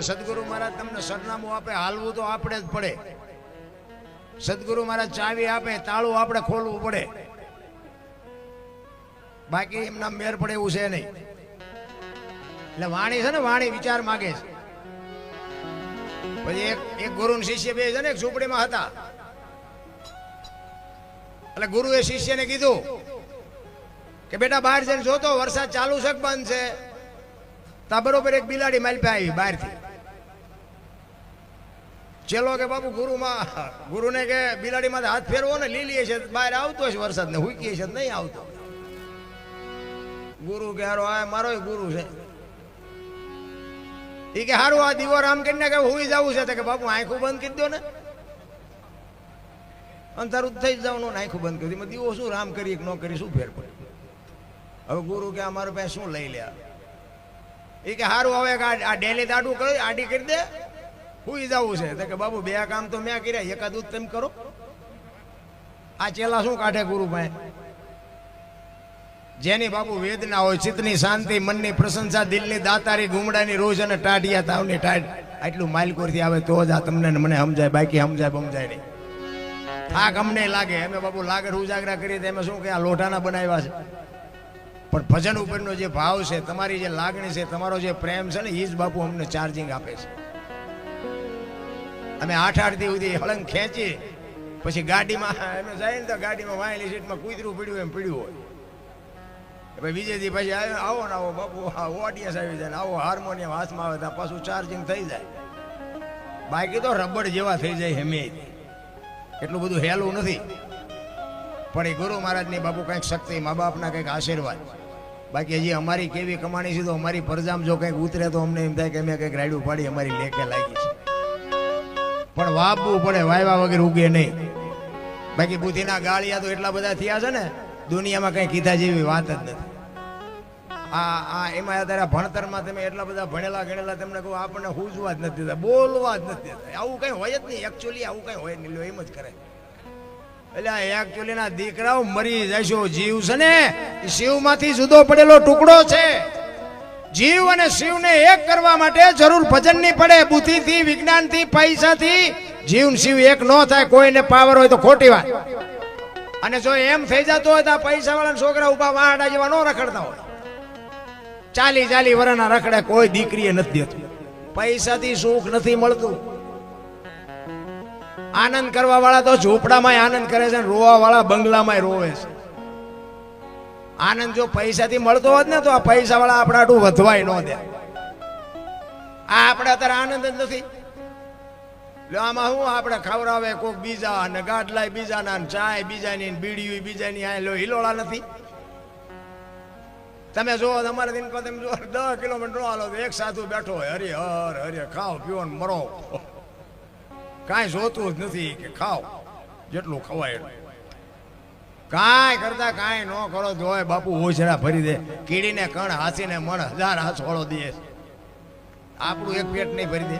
પડે સદગુરુ મહારાજ તમને સરનામું આપે, હાલવું તો આપણે જ પડે. સદગુરુ મહારાજ ચાવી આપે, તાળું આપણે ખોલવું પડે. બાકી એમના મેર પડે એવું છે નહીં. એટલે વાણી છે ને, વાણી વિચાર માગે છે. પછી એક એક ગુરુ શિષ્ય બે છે ને એક ઝૂંપડીમાં હતા. એટલે ગુરુએ શિષ્યને કીધું કે બેટા બહાર જઈને જોતો, વરસાદ ચાલુ છે બંધ છે? તા બરોબર એક બિલાડી મારી પાસે આવી બહારથી. ચેલો કે બાપુ ગુરુમાં, ગુરુને કે બિલાડીમાં હાથ ફેરવો ને લીલી છે, બહાર આવતો છે વરસાદ ને હુકીએ છે, નહીં આવતો. ગુરુ કે હારો, આ મારો ગુરુ છે. એ કે હારું, આ દીવો રામ કરીને કે હુઈ જવું છે કે બાપુ, આંખું બંધ કરી દો ને. અંધારું થઈ જ જવાનું આંખું બંધ કરી દીધી દીવો શું રામ કરી ન કરી શું ફેર પડે? હવે ગુરુ કે અમારે પાસે શું લઈ લે? એ કે હારું, હવે આ ડેલી દાડું કરી, આડી કરી દે. હુઈ જવું છે? તો કે બાબુ, બે કામ તો મેં કર્યા. એકાદ તમે કરો. આ ચેલા શું કાઢે ગુરુ પાસે જેની બાપુ વેદના હોય, ચિત્તની શાંતિ, મનની પ્રશંસા, દિલની દાતારી, ગુમડાની રોજ અને ટાઢિયા તાવની ટાઢ. આટલું માલકોરથી આવે તો જ આ તમને મને સમજાય, બાકી સમજાય સમજાય નહીં. થાક અમને લાગે. અમે બાપુ લાગર ઉજાગરા કરીએ તો એમાં શું કે આ લોઢાના બનાવ્યા છે? પણ ભજન ઉપરનો જે ભાવ છે, તમારી જે લાગણી છે, તમારો જે પ્રેમ છે ને એ જ બાપુ અમને ચાર્જિંગ આપે છે. અમે આઠ આઠ દી સુધી હળંગ ખેંચી, પછી ગાડીમાં, અમે જાય ને તો ગાડીમાં વાયેલી સીટમાં કૂતરું પીડ્યું એમ પીડ્યું હોય. ભાઈ બીજે દી પછી આવો આવો ને આવો બાપુ હા ઓડિયન્સ આવી જાય ને આવો હાર્મોનિયમ હાથમાં આવે ત્યાં પાછું ચાર્જિંગ થઈ જાય. બાકી તો રબડ જેવા થઈ જાય હેમે એટલું બધું હેલું નથી. પણ એ ગુરુ મહારાજની બાપુ કંઈક શક્તિ, મા બાપના કંઈક આશીર્વાદ. બાકી હજી અમારી કેવી કમાણી છે તો અમારી પરજામ જો કંઈક ઉતરે તો અમને એમ થાય કે અમે કંઈક રાયડું પાડી અમારી લેકે લાગી છે. પણ વાપવું પડે, વાયવા વગર ઉગે નહીં. બાકી બુદ્ધિના ગાળિયા તો એટલા બધા થયા છે ને, દુનિયામાં કંઈ કીધા જેવી વાત જ નથી. આ આ, એમાં અત્યારે ભણતરમાં તમે એટલા બધા ભણેલા ગણેલા તમને કહું આપણને હુજવા જ નથી દેતા, બોલવા જ નથી દેતા. આવું કંઈ હોય જ નહીં એકચ્યુઅલી આવું કંઈ હોય નહીં એમ જ કરે એટલે એકચ્યુઅલી ના દીકરાઓ મરી જશો, જીવ છે ને શિવમાંથી જુદો પડેલો ટુકડો છે. જીવ અને શિવને એક કરવા માટે જરૂર ભજનની પડે, બુદ્ધિથી, વિજ્ઞાનથી, પૈસાથી. જીવ શિવ એક ન થાય, કોઈને પાવર હોય તો ખોટી વાત. અને જો એમ થઈ જતો હોય તો પૈસા વાળા છોકરા ઊભા વાહડા જેવા ન રખડતા હોય. ચાલી ચાલી વરના રખડે, કોઈ દીકરીએ નથી દેતું. પૈસાથી સુખ નથી મળતું. આનંદ કરવા વાળા તો ઝૂંપડામાં આનંદ કરે છે રોવા વાળા બંગલામાં રોવે છે. આનંદ જો પૈસાથી મળતો હોત ને તો આ પૈસા વાળા આપણા આટલું વધવાય ન દે. આ આપણે અત્યારે આનંદ જ નથી. આમાં શું આપણે ખવડાવે, કોક બીજા અને ગાડલાય, બીજાના ને ચાય, બીજાની ને બીડીયું બીજાની આ લો હિલોળા નથી. તમે જો તમારે દિન પર તમે જો દસ કિલોમીટર નો હાલો, એક સાધુ બેઠો હોય, હરે હર, હરે ખાઓ પીઓ ને મરો. કાંઈ જોતું જ નથી કે ખાઓ જેટલું ખવાય એટલું. કાંઈ કરતા કાંઈ ન કરો, જોય બાપુ ઓછરા ભરી દે. કીડીને કણ, હાસીને મણ, હજાર હાસોળો દે. આપણું એક પેટ નહીં ભરી દે.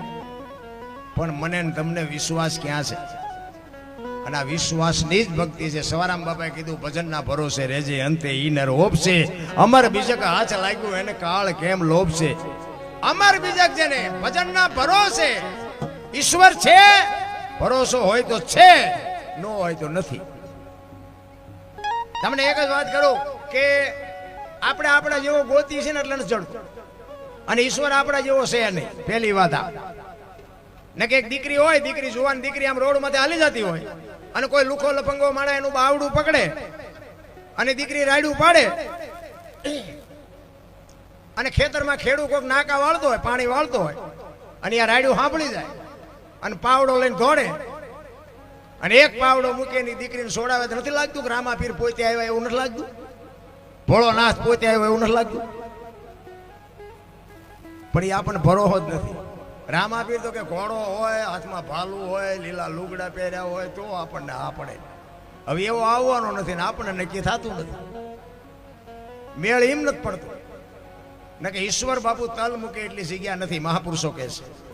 પણ મને ને તમને વિશ્વાસ ક્યાં છે? અને આ વિશ્વાસની જ ભક્તિ છે. સવારામ બાપાએ કીધું, ભજનના ભરોસે રેજે અંતે ઈનર હોપશે. અમર બીજક હાથ લાગ્યું, એને કાળ કેમ લોભશે? અમર બીજક જેને ભજનના ભરોસે ઈશ્વર છે, ભરોસો હોય તો છે, ન હોય તો નથી. તમને એક જ વાત કરું કે આપણે આપણા જેવો ગોતી છે ને એટલે નથી અને ઈશ્વર આપણા જેવો છે નહીં. પહેલી વાત આ. ને કે એક દીકરી હોય, દીકરી જુવાન દીકરી આમ રોડમાંથી હાલી જતી હોય અને કોઈ લુખો લફંગો માણે એનું બાવડું પકડે અને દીકરી રાયડું પાડે અને ખેતરમાં ખેડૂ કોઈક નાકા વાળતો હોય, પાણી વાળતો હોય અને આ રાયડું સાંભળી જાય અને પાવડો લઈને દોડે અને એક પાવડો મૂકે એની દીકરીને સોડાવે તો નથી લાગતું કે રામાપીર પોતે આવ્યા એવું નથી લાગતું? ભોળોનાથ પોતે આવ્યો એવું નથી લાગતું? પણ એ આપણને ભરોહો જ નથી. રામાપીર તો કે ઘોડો હોય, હાથમાં ભાલું હોય, લીલા લુગડા પહેર્યા હોય, તો આપણને આ પડે. હવે એવો આવવાનો નથી ને આપણને નક્કી થતું નથી. મેળ એમ નથી પડતો. ને કે ઈશ્વર બાપુ તલ મૂકે એટલી જગ્યા નથી મહાપુરુષો કહે છે.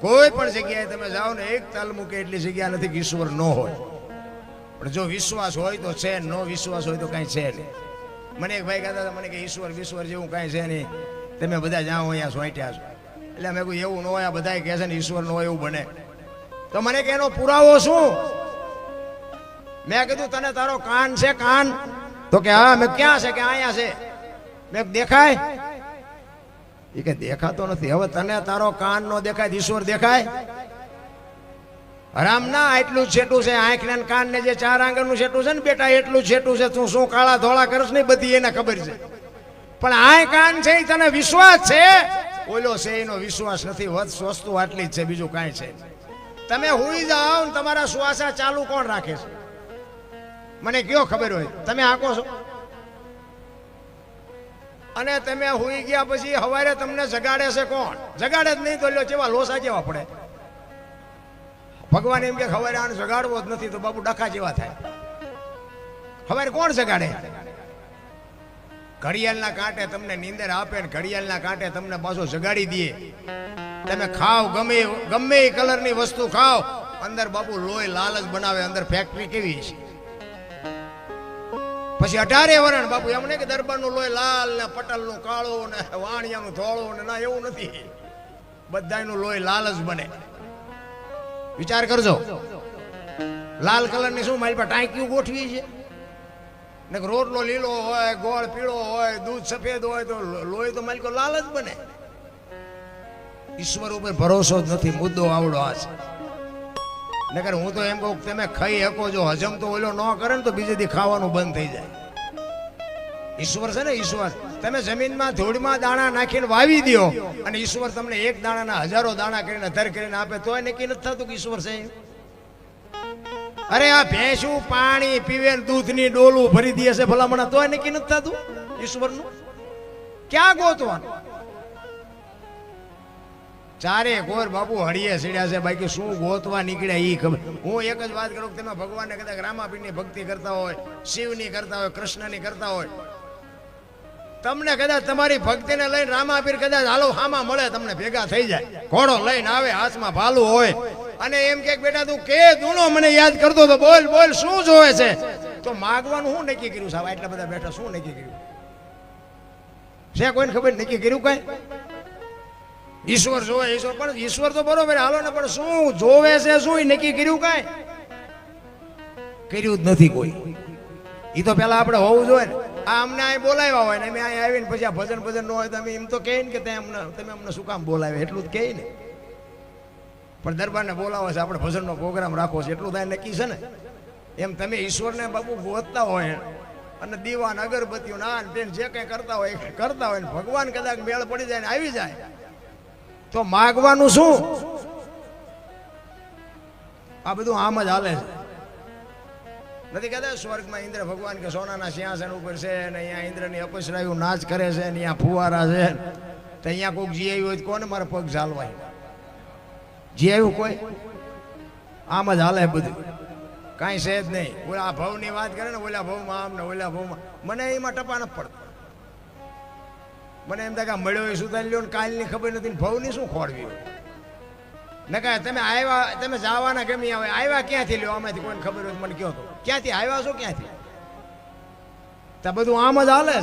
કોઈ પણ જગ્યાએ તમે જાઓ ને, એક તલ મૂકે એટલી જગ્યા નથી કે ઈશ્વર ન હોય. પણ જો વિશ્વાસ હોય તો છે નો વિશ્વાસ હોય તો કાંઈ છે નહીં. મને એક ભાઈ કહેતા હતા, મને કે ઈશ્વર, વિશ્વર જેવું કાંઈ છે નહીં. તમે બધા જાઓ અહીંયા સોંટ્યા છો. એટલે મેં કહ્યું એવું ન હોય, આ બધા કહે છે ને, ઈશ્વર ન હોય એવું બને. તો મને કે, એનો પુરાવો શું? મેં કીધું, તને તારો કાન છે કાન. તો કે, હા. મેં ક્યાં છે? કે અહીંયા છે? મેં દેખાય. એ કે દેખાતો નથી. હવે તને તારો કાન નો દેખાય, ઈશ્વર દેખાય? રામ ના એટલું છેટું છે. આંખ ને કાન ને જે ચાર આંગણનું છેટું છે ને, બેટા, એટલું છેટું છે. તું શું કાળા ધોળા કરશ ને બધી એને ખબર છે. પણ આય કાન છે એ તને વિશ્વાસ છે? ઓલો છે, એનો વિશ્વાસ નથી. વધ વસ્તુ આટલી જ છે, બીજું કાંઈ છે તમે હુઈ જાઓ તમારા શ્વાસા ચાલુ કોણ રાખે છે? મને કયો ખબર હોય? તમે આંકો છો? અને તમે હોઈ ગયા પછી હવારે તમને જગાડે છે કોણ? જગાડે જ નહીં તો લ્યો જેવા લોસા જેવા પડે? ભગવાન એમ કે હવારે આને જગાડવો જ નથી તો બાપુ ડખા જેવા થાય. હવારે કોણ જગાડે? ઘડિયાળના કાંટે તમને નીંદર આપે ને ઘડિયાળના કાંટે તમને પાછો જગાડી દે. તમે ખાવ ગમે ગમે એ કલરની વસ્તુ ખાવ. અંદર બાપુ લોહી લાલ જ બનાવે, અંદર ફેક્ટરી કેવી છે? પછી અઢારે વરણ બાપુ એમને કે દરબારનું લોહી લાલ ને પટલનું કાળું ને વાણિયાનું ધોળું ને ના, એવું નથી. બધાયનું લોહી લાલ જ બને. વિચાર કરજો. લાલ કલરની શું મારી પાસે ટાંક્યું ગોઠવી છે ને રોટલો લીલો હોય, ગોળ પીળો હોય, દૂધ સફેદ હોય, તો લોહી તો માલિકો લાલ જ બને. ઈશ્વર ઉપર ભરોસો જ નથી, મુદ્દો આવડો આ છે. નકર હું તો એમ કહું તમે ખાઈ શકો જો હજમ તો ઓલો ન કરે ને તો બીજે દી ખાવાનું બંધ થઈ જાય. ઈશ્વર છે ને, ઈશ્વર. તમે જમીનમાં ધૂળમાં દાણા નાખીને વાવી દો અને ઈશ્વર તમને એક દાણાના હજારો દાણા કરીને, અધર કરીને આપે તોય નક્કી નથી થતું કે ઈશ્વર છે અરે આ ભેંસું પાણી પીવે દૂધની ડોલું ભરી દે છે ભલામણા, તોય નક્કી નથી થતું ઈશ્વરનું. ક્યાં ગોતવાનું? ચારે ગોર બાપુ હળીએ સીડ્યા છે. બાકી શું ગોતવા નીકળ્યા ઈ ખબર. હું એક જ વાત કરું કે તમે ભગવાનને કદાચ રામાપીરની ભક્તિ કરતા હોય, શિવની કરતા હોય, કૃષ્ણની કરતા હોય. તમને કદાચ તમારી ભક્તિને લઈને રામાપીર કદાચ હાલો હામાં મળે, તમને ભેગા થઈ જાય. ઘોડો લઈને આવે, હાથમાં ભાલું હોય. અને એમ કે બેટા તું કે દૂણો મને યાદ કરતો તો બોલ બોલ, શું જોવે છે? તો માગવાનું શું નક્કી કર્યું સાહેબ? એટલા બધા બેઠા શું નક્કી કર્યું? છે કોઈને ખબર નક્કી કર્યું કઈ? ઈશ્વર જોવે, ઈશ્વર પણ ઈશ્વર તો બરોબર હાલો ને, પણ શું જોવે છે, શું નક્કી કર્યું કાંઈ? કર્યું જ નથી કોઈ. એ તો પેલા આપણે હોવું જોઈએ ને. આ અમને અહીં બોલાવ્યા હોય ને, અમે અહીં આવીને પછી આ ભજન ભજન ન હોય તો અમે એમ તો કહે ને કે તમે અમને તમે અમને શું કામ બોલાવે એટલું જ કહે ને. પણ દરબારને બોલાવો છે, આપણે ભજનનો પ્રોગ્રામ રાખવો છે, એટલું થાય નક્કી છે ને. એમ તમે ઈશ્વરને બાપુ ગોતતા હોય અને દીવાન અગરબત્તીઓ નાન પેન જે કંઈ કરતા હોય કરતા હોય ને, ભગવાન કદાચ મેળ પડી જાય ને, આવી જાય. તો માગવાનું શું? આ બધું આમ જ હાલે છે. નથી કહેતા સ્વર્ગમાં ઇન્દ્ર ભગવાન કે સોનાના સિંહાસન ઉપર છે ને અહીંયા ઇન્દ્રની અપસરાયું નાચ કરે છે ને અહીંયા ફુવારા છે. તો અહીંયા કોઈક જી હોય કોને મારા પગ ઝાલવાય? જી કોઈ? આમ જ હાલે બધું. કાંઈ છે જ નહીં. ઓલા ભવની વાત કરે ને, ઓલા ભવમાં આમ ને ઓલા ભવમાં. મને એમાં ટપા ન પડતા. મને એમ થાય કે મળ્યો એ સુધારી લ્યો ને કાલની ખબર નથી ભવની શું ખોળવી હોય? નકા તમે આવ્યા, તમે જવાના ગમી આવે આવ્યા ક્યાંથી લ્યો? આમાંથી કોઈને ખબર હોય મને કહો તો. ક્યાંથી આવ્યા છો ક્યાંથી? તો બધું આમ જ હાલે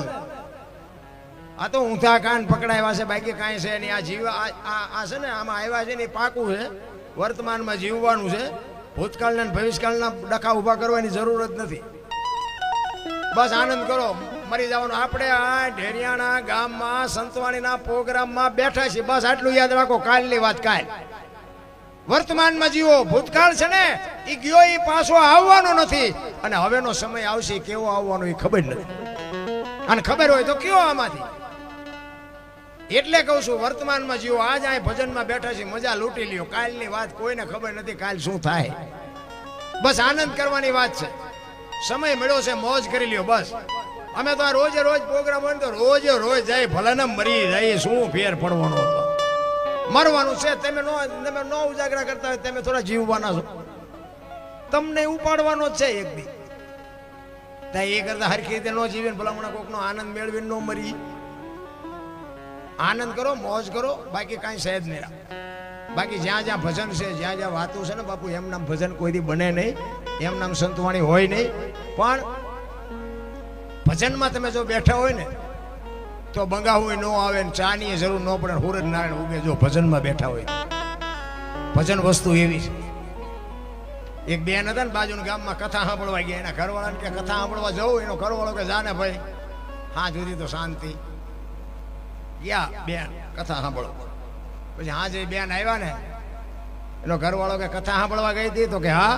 આ તો ઊંધા કાન પકડાયા છે, બાકી કાંઈ છે નહીં. આ જીવ, આ છે ને, આમાં આવ્યા છે ને એ પાકું છે. વર્તમાનમાં જીવવાનું છે. ભૂતકાળના ભવિષ્યકાળના ડખા ઊભા કરવાની જરૂર જ નથી. બસ આનંદ કરો. મરી જવાનું. આપણે આ ઢેરિયાણા ગામમાં, સંતવાણીના પ્રોગ્રામમાં બેઠા છીએ. બસ આટલું યાદ રાખો, કાલની વાત કાલ. વર્તમાનમાં જીવો, ભૂતકાળ છે ને એ ગયો એ પાછો આવવાનો નથી. અને હવેનો સમય આવશે કેવો આવવાનો એ ખબર નથી. અને ખબર હોય તો કયો આમાંથી. એટલે કહું છું, વર્તમાનમાં જીવો, આજ આ ભજનમાં બેઠા છે મજા લૂંટી લ્યો. કાલની વાત કોઈને ખબર નથી કાલ શું થાય. બસ આનંદ કરવાની વાત છે. સમય મળ્યો છે, મોજ કરી લ્યો, બસ. અમે તો આ રોજે રોજ પ્રોગ્રામ હોય તો રોજે રોજ જાય ભલે ને મરી જાય, શું ફેર પડવાનો મરવાનું છે, તમે નો તમે નો ઉજાગરા કરતા હોય, તમે થોડા જીવવાના છો. તમને ઉપાડવાનો છે એક બી. ત્યાં એ કરતા હરખી રીતે નો જીવીને ભલામણા કોકનો આનંદ મેળવીને નો મરી. આનંદ કરો, મોજ કરો, બાકી કાંઈ સહેજ નહીં. બાકી જ્યાં જ્યાં ભજન છે, જ્યાં જ્યાં વાતો છે ને બાપુ એમ નામ ભજન કોઈથી બને નહીં. એમ નામ સંતવાણી હોય નહીં. પણ ભજનમાં તમે જો બેઠા હોય ને, તો બંગાવું ન આવે ને ચાની જરૂર ન પડે સૂરજ નારાયણ ઉગે જો ભજનમાં બેઠા હોય. ભજન વસ્તુ એવી છે. એક બેન હતા ને બાજુના ગામમાં કથા સાંભળવા ગયા. એના ઘરવાળાને કે કથા સાંભળવા જવું એનો ઘરવાળો કે જાને ભાઈ? હા, જુદી તો શાંતિ. ગયા બેન, કથા સાંભળો પછી હા જે બેન આવ્યા ને, એનો ઘરવાળો કે કથા સાંભળવા ગઈ હતી તો કે હા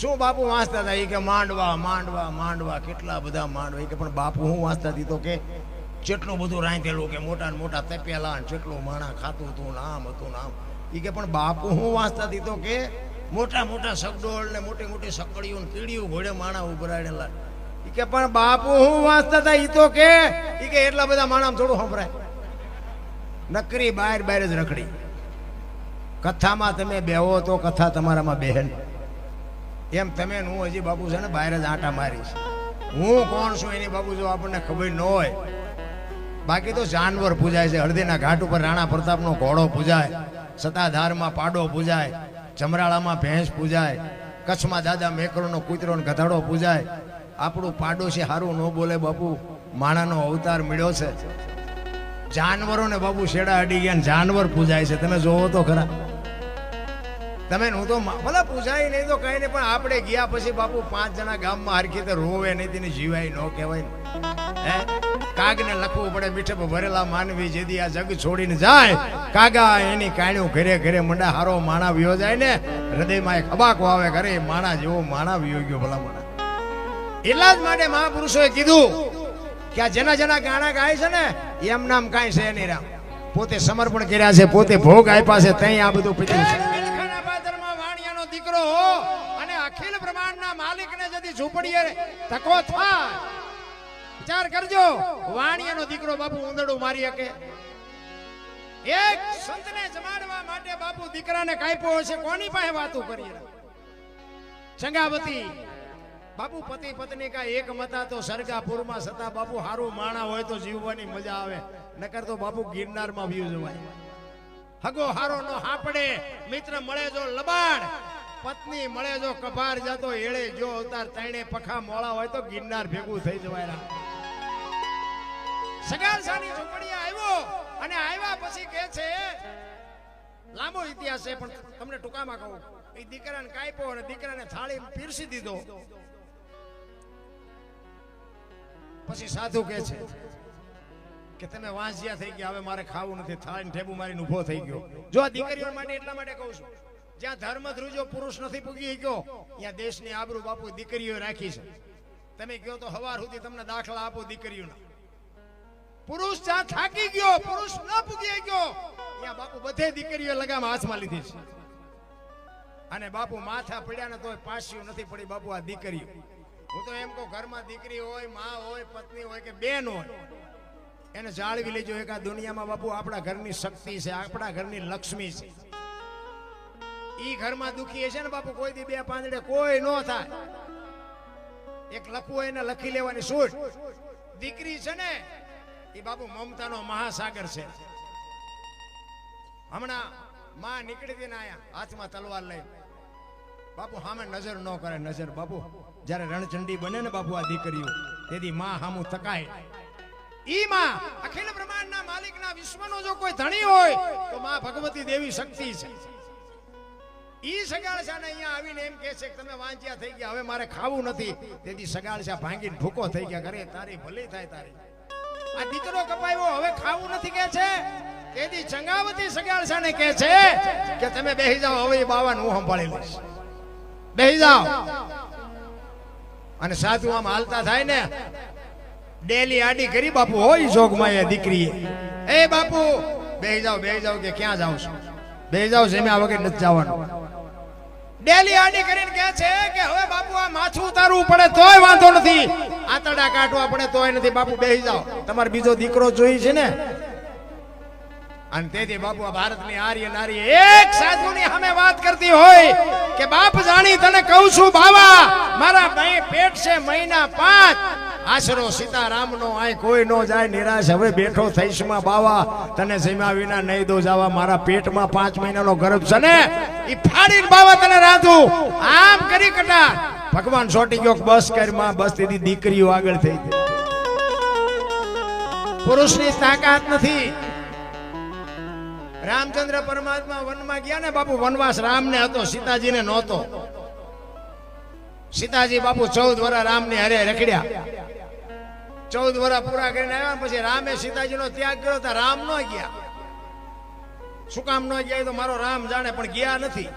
શું બાપુ વાંચતા હતા? એ કે માંડવા માંડવા માંડવા, કેટલા બધા માંડવા. એ કે પણ બાપુ હું વાંચતા હતી તો કે જેટલું બધું રાંધેલું કે મોટા ને મોટા તપેલા ને જેટલું માણા ખાતું હતું નામ હતું નામ એ કે પણ બાપુ હું વાંચતા હતી તો કે મોટા મોટા સગડોળ ને મોટી મોટી સકડીઓ ને કીડીઓ ઘોડે માણા ઉભરાડેલા ઈ કે પણ બાપુ હું વાંચતા હતા એ તો કે, ઈ કે એટલા બધા માણા થોડું સંભળાય. નકરી બહાર બહાર જ રખડી. કથામાં તમે બેહો તો કથા તમારામાં બેહે નહીં. એમ તમે હું હજી બાપુ છે ને બહાર જ આંટા મારીશ. હું કોણ છું એની બાપુ જો આપણને ખબર ન હોય? બાકી તો જાનવર પૂજાય છે. હળદીના ઘાટ ઉપર રાણા પ્રતાપનો ઘોડો પૂજાય સતાધારમાં પાડો પૂજાય ચમરાળામાં ભેંસ પૂજાય, કચ્છમાં દાદા મેકરોનો કૂતરો ગધાડો પૂજાય. આપણું પાડોશી સારું ન બોલે બાપુ. માણાનો અવતાર મળ્યો છે. જાનવરોને બાપુ શેડા અડી ગયા જાનવર પૂજાય છે. તમે જોવો તો ખરા. તમે હું તો ભલે પૂછાય નહીં તો કઈ નહીં, પણ આપણે ગયા પછી બાપુ પાંચ જણા ગામમાં હરખી રીતે રોવે નહીં, તેને જીવાય ન કહેવાય હે? કાગને લખવું પડે, મીઠે ભરેલા માનવી જેથી આ જગ છોડીને જાય, કાગા એની કાણ્યું ઘરે ઘરે મંડા હારો માણા વ્યો જાય ને, હૃદયમાં એક અબાકો આવે ઘરે માણા જેવો માણા વ્યો ગયો ભલા માણા એટલા જ માટે મહાપુરુષોએ કીધું કે આ જેના જેના ગાણા ગાય છે ને, એમ નામ કાંઈ છે નહીં રામ. પોતે સમર્પણ કર્યા છે, પોતે ભોગ આપ્યા છે, ત્યાં આ બધું પીધું છે મિલખાના પાદરમાં વાણિયાનો દીકરો હો અને અખિલ બ્રહ્માંડના જદી ઝૂંપડીએ તકો થાય. વિચાર કરજો. વાણિયાનો દીકરો બાપુ ઉંદડું મારી શકે. એક સંતને જમાડવા માટે બાપુ દીકરાને કાપ્યો હશે. કોની પાસે વાતો કરી સંગાવતી બાપુ પતિ પત્ની કા એક મતા તો સરગાપુરમાં સતા બાપુ હારું માણા હોય તો જીવવાની મજા આવે. નકર તો બાપુ ગિરનારમાં વ્યૂ જવાય. હગો હારો નો હાપડે. મિત્ર મળે જો લબાડ. પત્ની મળે જો કભાર જતો એળે જો અવતાર તૈણે પખા મોળા હોય તો ગિરનાર ભેગું થઈ જવાય સગારસાની ઝૂંપડીએ આવ્યો અને આવ્યા પછી કહે છે, લાંબો ઇતિહાસ છે, પણ તમને ટૂંકામાં કહું, એ દીકરાને કાપ્યો અને દીકરાને થાળી પીરસી દીધો. પછી સાધુ કહે છે કે તમે વાંસિયા થઈ ગયા, હવે મારે ખાવું નથી થાળી ઠેબુ મારીને ઊભો થઈ ગયો. જો આ દીકરીઓ માટે એટલા માટે કહું છું જ્યાં ધર્મ ધ્રુજો પુરુષ નથી પૂગી ગયો ત્યાં દેશની આબરૂ બાપુ દીકરીઓ રાખી છે. તમે કહો તો હવાર સુધી તમને દાખલા આપો દીકરીઓના. પુરુષ જ્યાં થાકી ગયો, પુરુષ ન પૂગી ગયો ત્યાં બાપુ બધે દીકરીઓ લગામ હાથમાં લીધી છે. અને બાપુ માથા પડ્યા ને તોય પાસ્યું નથી પડી બાપુ આ દીકરીઓ. હું તો એમ કહું, ઘરમાં દીકરી હોય, માં હોય, પત્ની હોય કે બેન હોય, એને જાળવી લેજો એક આ દુનિયામાં બાપુ આપણા ઘરની શક્તિ છે, આપણા ઘરની લક્ષ્મી છે. ઈ ઘરમાં દુખી હશે ને બાપુ, કોઈ દી બે પાંદડે કોઈ નો થાય. એક લખવું હોય ને લખી લેવાની છૂટ. દીકરી છે ને એ બાપુ મમતાનો મહાસાગર છે. હમણાં માં નીકળી હતી આયા, હાથમાં તલવાર લઈ બાપુ સામે નજર ન કરે, નજર. બાપુ, જ્યારે રણચંડી બને ને બાપુ આ દીકરીઓ, તેથી માં સામું તકાય ઈ માં અખિલ બ્રહ્માંડના માલિકના વિશ્વનો જો કોઈ ધણી હોય, તો માં ભગવતી દેવી શક્તિ છે. ઈ સગાળશાને અહીંયા આવીને એમ કહે છે કે તમે વાંચ્યા થઈ ગયા, હવે મારે ખાવું નથી. તેથી સગાળશા ભાંગીને ભૂકો થઈ ગયા, ઘરે તારી ભલી થાય તારી. આ દીકરો કપાયો, હવે ખાવું નથી કે છે? તેથી ચંગાવતી સગાળશાને કહે છે કે તમે બેહી જાઓ, હવે બાવાને હું સંભાળી લઈશ. બેહી જાઓ. અને સાધુ આમ હાલતા થાય ને, ડેલી આડી કરી, બાપુ, હોય જોગમાં એ દીકરી એ બાપુ, બેહી જાઓ બેહી જાઓ કે ક્યાં જાવ છો? બેહી જાઓ આ વગર નથી જવાનું. ડેલી આડી કરીને કહે છે કે હવે બાપુ આ માથું ઉતારવું પડે તોય વાંધો નથી. આતરડા કાઢવા પડે તોય નથી. બાપુ બેસી જાઓ. તમારે બીજો દીકરો જોઈ છે ને? અને તેથી બાપુ આ ભારતની આર્ય નારી એક સાધુની સામે વાત કરતી હોય કે, બાપ જાણી તને કહું છું, બાવા, મારા ભાઈ પેટ છે મહિના પાંચ. આશરો સીતારામનો આય કોઈ નો જાય, નિરાશ. હવે બેઠો થઈશમાં બાવા. તને જમ્યા વિના નહીં દો જાવા. મારા પેટમાં પાંચ મહિનાનો ગર્ભ છે ને એ ફાડીને બાવા તને રાંધું. આમ કરી કટા ભગવાન સોટી ગયો બસ કરમાં, બસ તેથી દીકરીઓ આગળ થઈ ગઈ. પુરુષની તાકાત નથી. રામચંદ્ર પરમાત્મા વનમાં ગયા ને બાપુ, વનવાસ રામને હતો, સીતાજીને નહોતો. સીતાજી બાપુ ચૌદ વર્ષ રામની હરે રખડ્યા. ચૌદ વર્ષ પૂરા કરીને આવ્યા પછી રામે સીતાજીનો ત્યાગ કર્યો તો રામ ન ગયા. શું કામ ન ગયા તો મારો રામ જાણે, પણ ગયા નથી.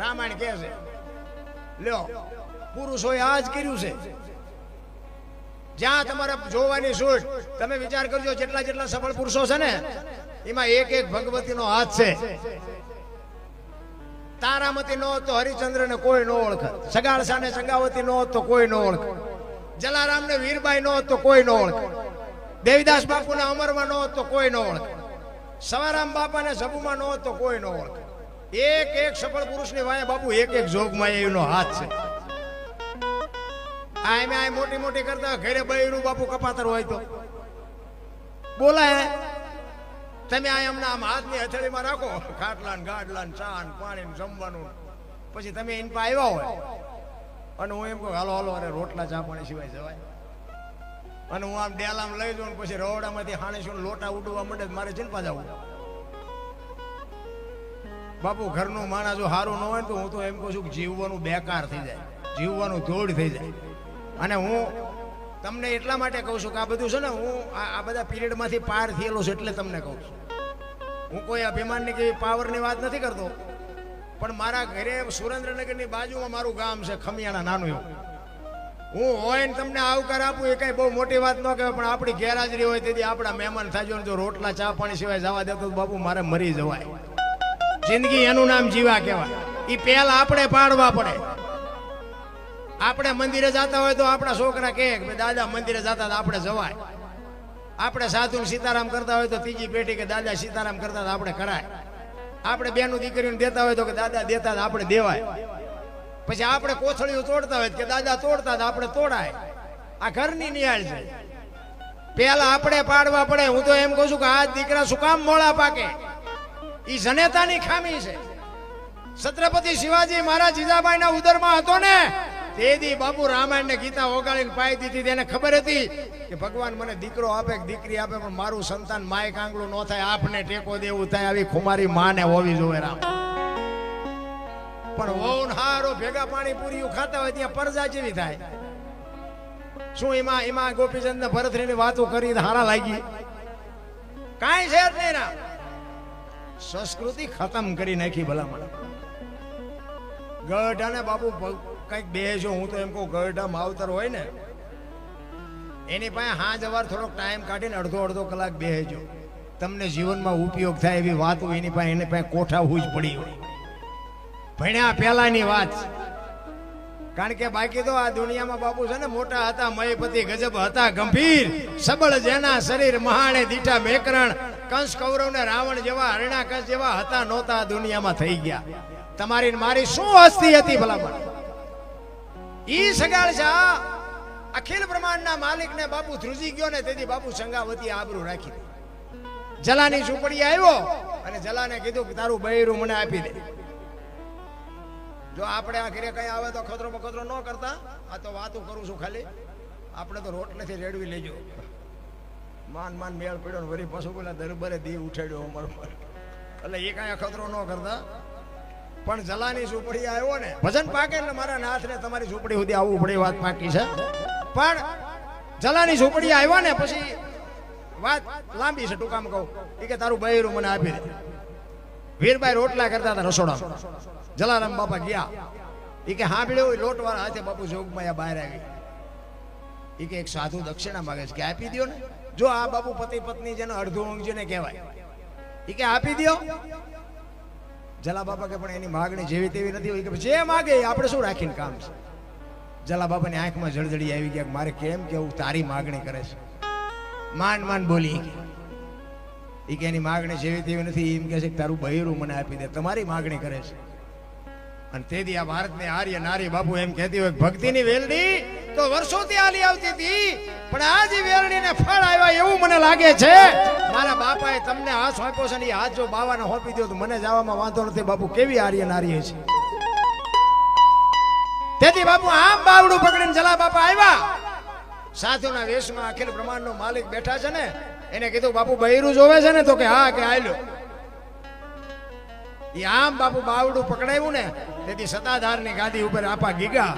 રામાયણ કહે છે, લ્યો, પુરુષોએ આ જ કર્યું છે. જ્યાં તમારે જોવાની છૂટ, તમે વિચાર કરજો જેટલા જેટલા સફળ પુરુષો છે ને, એમાં એક એક ભગવતીનો હાથ છે. તારામતી નો હતો હરિચંદ્ર ને કોઈ ન ઓળખ સગાળસા ને સંગાવતી નો હોત તો કોઈ ન ઓળખ જલારામ ને વીરબાઈ નો તો કોઈ નો ઓળખે. દેવીદાસ બાપુ ને અમરમાં નો તો કોઈ નો ઓળખે. સવારામ બાપા ને જબુમાં નો તો કોઈ નો ઓળખે. એક એક સફળ પુરુષની વાય બાપુ, એક એક જોગમાં એનો હાથ છે. આ એમ આ મોટી મોટી કરતા ઘરે બૈરું બાપુ કપાતર હોય તો. બોલાય. તમે આ એમના આમ હાથની હથેળીમાં રાખો. ખાટલા ને ગાડલા ને ચા ને પાણી ને જમવાનું. પછી તમે એની પાસે આવ્યા હોય. અને હું એમ કહું હાલો હાલો, અરે રોટલા ચા પાણી સિવાય જવાય. અને હું આમ ડેલામ લઈ જાઉં પછી રવડામાંથી હાણે શું લોટા ઉડવા માંડે મારે ચિંતા જવું બાપુ, ઘરનું માણસ જો સારું ન હોય ને તો હું તો એમ કહું છું કે જીવવાનું બેકાર થઈ જાય. જીવવાનું ધોડ થઈ જાય. અને હું તમને એટલા માટે કહું છું કે આ બધું છે ને હું આ બધા પિરિયડમાંથી પાર થયેલો છું એટલે તમને કહું છું. હું કોઈ અભિમાનની કે પાવરની વાત નથી કરતો. પણ મારા ઘરે સુરેન્દ્રનગરની બાજુમાં મારું ગામ છે, ખમિયાણા નાનું એવું. હું હોય ને તમને આવકાર આપું, એ કઈ બહુ મોટી વાત ન કહેવાય, પણ આપણી ગેરહાજરી હોય તેથી આપણા મહેમાન થાજો જો રોટલા, ચા, પાણી સિવાય જવા દેતો બાપુ મારે મરી જવાય. જિંદગી એનું નામ જીવા કહેવાય. એ પહેલા આપણે પાડવા પડે. આપણે મંદિરે જતા હોય તો આપણા છોકરા કહે કે દાદા, મંદિરે જતા આપણે જવાય. આપણે સાધુ સીતારામ કરતા હોય તો ત્રીજી પેઢી કે, દાદા, સીતારામ કરતા આપણે કરાય. આપણે બેનું દીકરીને દેતા હોય તો કે દાદા દેતા આપણે દેવાય. પછી આપણે કોથળીઓ તોડતા હોય કે દાદા તોડતા આપણે તોડાય. આ ઘરની નિહાળ છે. પેલા આપણે પાડવા પડે. હું તો એમ કહું છું કે આ દીકરા શું કામ મોળા પાકે? એ જનેતાની ખામી છે. છત્રપતિ શિવાજી મહારાજ જીજાબાઈના ઉદરમાં હતો ને તેથી બાપુ રામાયણ ને ગીતા ઓગાળીને પાઈ દીધી તેને ખબર હતી કે ભગવાન મને દીકરો આપે કે દીકરી આપે, પણ મારું સંતાન માય કાંગલું ન થાય, આપને ટેકો દેવું થાય, આવી ખુમારી માને હોવી જોવે રામ. પણ વહુ હારો ભેગા પાણી પૂરીયું ખાતા હોય ત્યાં પરજા જેવી થાય. શું એમાં એમાં ગોપીચંદ ને ભરતરી વાતો કરી હારા લાગી? કાંઈ છે જ નહીં રામ. સંસ્કૃતિ ખતમ કરી નાખી ભલામણ. ગઢાને બાપુ ભ- કંઈક બેસો હું તો એમ કહું ગરડા માવતર હોય ને, એની પાસે હા જવાર થોડોક ટાઈમ કાઢીને અડધો અડધો કલાક બેસજો તમને જીવનમાં ઉપયોગ થાય એવી વાતો એની પાસે એને પાસે કોઠા જ પડી હોય. ભણ્યા પહેલાની વાત. કારણ કે બાકી તો આ દુનિયામાં બાપુ છે ને, મોટા હતા, મયપતિ ગજબ હતા, ગંભીર. સબળ જેના શરીર મહાણે દીઠા મેકરણ. કંસ કૌરવ ને રાવણ જેવા હરણા કંસ જેવા હતા, નહોતા દુનિયામાં થઈ ગયા. તમારી મારી શું હસ્તી હતી ભલામણ? ઈ સગાળ છે અખિલ બ્રહ્માંડના માલિકને બાપુ ધ્રુજી ગયો ને તેથી બાપુ સંગાવતી આબરૂ રાખી જલાની ઝૂંપડી આવ્યો અને જલાને કીધું કે તારું બૈરું મને આપી દે. જો આપણે આ ઘરે કઈ આવે તો ખતરો બખતરો ન કરતા, આ તો વાતો કરું છું ખાલી. આપણે તો રોટ નથી રેડવી, લેજો. માન માન મેળ પડ્યો વરી પશુ પેલા દરબારે દી ઉઠાડ્યો અમર એટલે એ કાંઈ ખતરો ન કરતા. પણ જલાની ઝૂંપડી આવ્યો ને. ભજન પાકે એટલે મારા નાથને તમારી ઝૂંપડી સુધી આવવું પડે વાત પાકી છે. પણ જલાની ઝૂંપડી આવ્યો ને પછી વાત લાંબી છે ટૂંકામાં કહું. એ કે તારું બૈરું મને આપી દે. વીરભાઈ રોટલા કરતા હતા રસોડા જલારામ બાપા ગયા. એ કે હાંભળ્યો લોટવાળા હાથે બાપુ જોગમાં બહાર આવી. એ કે એક સાધુ દક્ષિણા માગે છે કે આપી દો ને. જો આ બાપુ પતિ પત્ની જેને અડધું ઊંઘ જેને કહેવાય. એ કે આપી દ્યો. જલા બાપા કે પણ એની માગણી જેવી તેવી નથી હોય કે જે માગે આપણે શું રાખીને કામ છે? જલા બાપાની આંખમાં જળજડી આવી ગયા મારે કેમ કેવું તારી માગણી કરે છે? માંડ માંડ બોલી એ કે. એની માગણી જેવી તેવી નથી એમ કે છે કે તારું બહેરું મને આપી દે, તમારી માગણી કરે છે. અને તેથી આ ભારતને આર્ય નારી બાપુ એમ કહેતી હોય ભક્તિની વેલડી તો વર્ષોથી આલી આવતી હતી, પણ આજ વેરણી ને ફળ આવ્યા એવું મને લાગે છે. મારા બાપાએ તમને હાથ સોંપ્યો છે ને એ હાથ જો બાવાને સોંપી દો તો મને જવામાં વાંધો નથી. બાપુ કેવી આર્ય નારી છે. તેથી બાપુ આમ બાવડું પકડીને જલા બાપા આવ્યા. સાધુના વેશમાં અખિલ બ્રહ્માંડનો માલિક બેઠા છે ને, એને કીધું, બાપુ બૈરું જોવે છે ને તો કે હા કે આયલો. એ આમ બાપુ બાવડું પકડાયું ને, તેથી સતાધારની ગાદી ઉપર આપા ગીગા.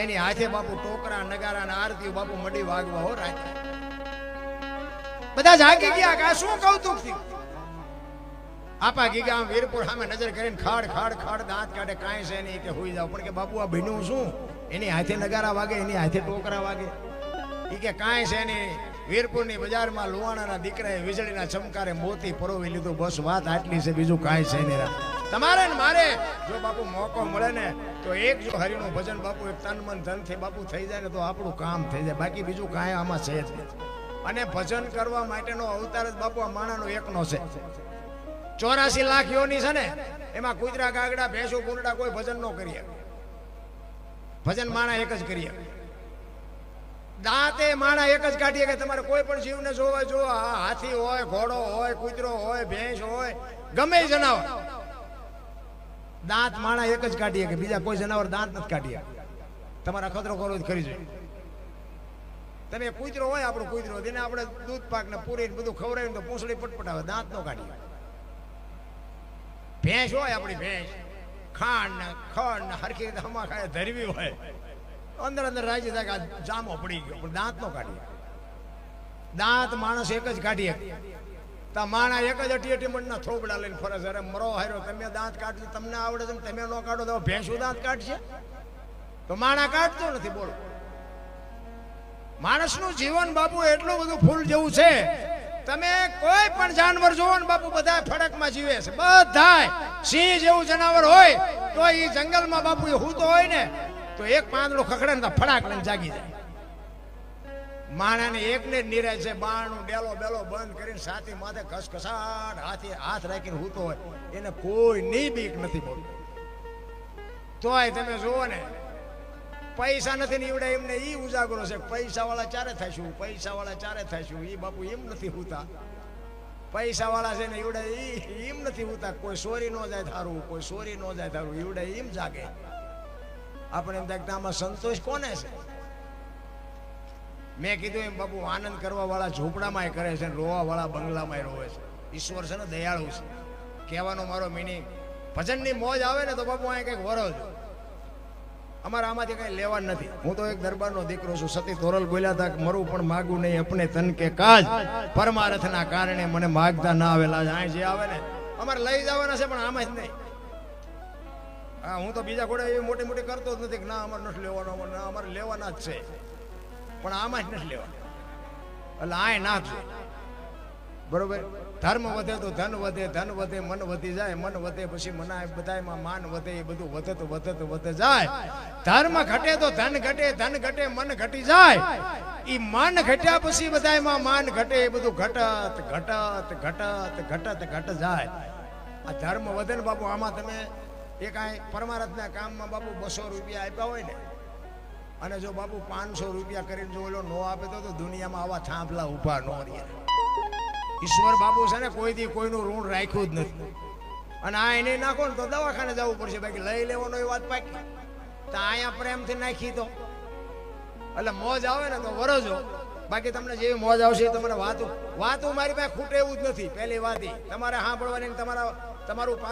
એની હાથે બાપુ ટોકરા નગારા ને આરતીઓ બાપુ મડી વાગવા હો રાત બધા જાગી ગયા કે શું કૌતુક થયું? આપા ગીગા આમ વીરપુર સામે નજર કરીને ખાડ ખાડ ખાડ દાંત કાઢે, કાંઈ છે નહીં કે હોઈ જાવ પણ કે બાપુ, આ ભીનું શું? એની હાથે નગારા વાગે, એની હાથે ટોકરા વાગે. એ કે કાંઈ છે નહીં. વીરપુરની બજારમાં લુવાણાના દીકરાએ વીજળીના ચમકારે મોતી પરોવી લીધું. બસ વાત આટલી છે, બીજું કાંઈ છે નહીં તમારે ને મારે. જો બાપુ મોકો મળે ને, તો એક જો હરિનું ભજન બાપુ, એક તન મન ધનથી બાપુ થઈ જાય ને, તો આપણું કામ થઈ જાય. બાકી બીજું કાંઈ આમાં છે જ અને ભજન કરવા માટેનો અવતાર જ બાપુ આ માણાનો એકનો છે. ચોરાસી લાખ યોની છે ને, એમાં કુતરા ગાગડા, ભેંસો, કુંડડા કોઈ ભજન ન કરીએ ભજન માણા એક જ કરીએ દાંતે માણા એક જ કાઢીએ કે તમારે કોઈ પણ જીવને જોવા જો હાથી હોય, ઘોડો હોય, કૂતરો હોય, ભેંસ હોય, ગમે જણાવો દાંત માણા એક જ કાઢીએ કે બીજા કોઈ જનાવર દાંત નથી કાઢીએ. તમારા ખતરો કરો જ જોઈએ તમે કૂતરો હોય, આપણો કૂતરો તેને આપણે દૂધ પાક ને પૂરી બધું ખવડાવીને તો પૂંછડી પટપટાવે, દાંત નો કાઢીએ. ભેંસ હોય આપણી ભેંસ, ખાંડ ને ખંડ ને હરખી રીતે હમા ખાય ધરવી હોય. અંદર અંદર રાજી થાય જામો પડી ગયો, પણ દાંત નો કાઢીએ. દાંત માણસ એક જ કાઢીએ. તા માણા એક જ અટી અટી મંડના થોબડા લઈને ફરે છે. અરે મરો હાર્યો. તમે દાંત કાઢજો. તમને આવડે છે તમે ન કાઢો તો ભેંસું દાંત કાઢશે? તો માણા કાઢતો નથી, બોલો. માણસનું જીવન બાપુ એટલું બધું ફૂલ જેવું છે. તમે કોઈ પણ જાનવર જોવો ને બાપુ બધા ફડકમાં જીવે છે. બધા સિંહ જેવું જનાવર હોય તો એ જંગલમાં બાપુ એ હૂતો હોય ને, તો એક પાંદડું ખખડે ને તો ફડાક લઈને જાગી જાય. માણાને એકને જ નિરાય છે. બાણું ડેલો બેલો બંધ કરીને સાથી માથે ઘસઘસાટ હાથી હાથ રાખીને હૂતો હોય. એને કોઈ ની બીક નથી બોલતો. તોય તમે જુઓ ને, પૈસા નથી નીવડે એમને ઈ ઉજાગરો છે પૈસા વાળા ચારે થશું પૈસા વાળા ચારે થશું ઈ બાપુ એમ નથી હોતા. પૈસા વાળા છે ને ઈવડે ઈ એમ નથી હોતા કોઈ સોરી નો જાય થારું કોઈ સોરી નો જાય થારું ઈવડે એમ જાગે. આપણે એમ થાય આમાં સંતોષ કોને છે? મેં કીધું એમ, બાપુ, આનંદ કરવા વાળા ઝૂંપડામાં કરે છે રોવા વાળા બંગલામાં રોવે છે. ઈશ્વર છે ને દયાળુ છે. કહેવાનો મારો મિનિંગ ભજનની મોજ આવે ને તો બાપુ અહીંયા કંઈક વરો છો. અમારે આમાંથી કઈ લેવા નથી. હું તો એક દરબારનો દીકરો છું. સતી તોરલ બોલ્યા હતા મરું પણ માગું નહીં, અપને તન કે કાજ. પરમારથના કારણે મને માગતા ના આવેલા આ જે આવે ને, અમારે લઈ જવાના છે, પણ આમાં જ નહીં. હા, હું તો બીજા ઘોડે એવી મોટી મોટી કરતો જ નથી કે, ના, અમારે નથી લેવાનો અમારે લેવાના જ છે. પણ આમાં જ નથી લેવા. એટલે આય નાખજો બરોબર? ધર્મ વધે તો ધન વધે ધન વધે, મન વધી જાય, મન વધે પછી મનાય બધાયમાં માન વધે, એ બધું વધત વધત વધે જાય. ધર્મ ઘટે તો ધન ઘટે ધન ઘટે, મન ઘટી જાય. એ મન ઘટ્યા પછી બધાયમાં માન ઘટે, એ બધું ઘટત ઘટત ઘટત ઘટત, ઘટ જાય. આ ધર્મ વધે ને બાપુ, આમાં તમે એ કાંઈ પરમારથના કામમાં બાપુ બસો રૂપિયા આપ્યા હોય ને અને જો બાપુ પાંચસો રૂપિયા કરીને જો ઓલો નો આપે તો દુનિયામાં આવા થાંભલા ઊભા નો રહે. ઈશ્વર બાપુ છે ને, કોઈથી કોઈનું ઋણ રાખ્યું જ નથી. અને આ એને નાખો ને તો દવાખાને જવું પડશે. બાકી લઈ લેવાનો એ વાત પાકી. તો અહીંયા પ્રેમથી નાખી તો. એટલે મોજ આવે ને તો વરજો બાકી તમને જેવી મોજ આવશે એ તમારે વાતું વાતું મારી પાસે ખૂટે એવું જ નથી. પહેલી વાત. તમારે સાંભળવાની તમારા તમારું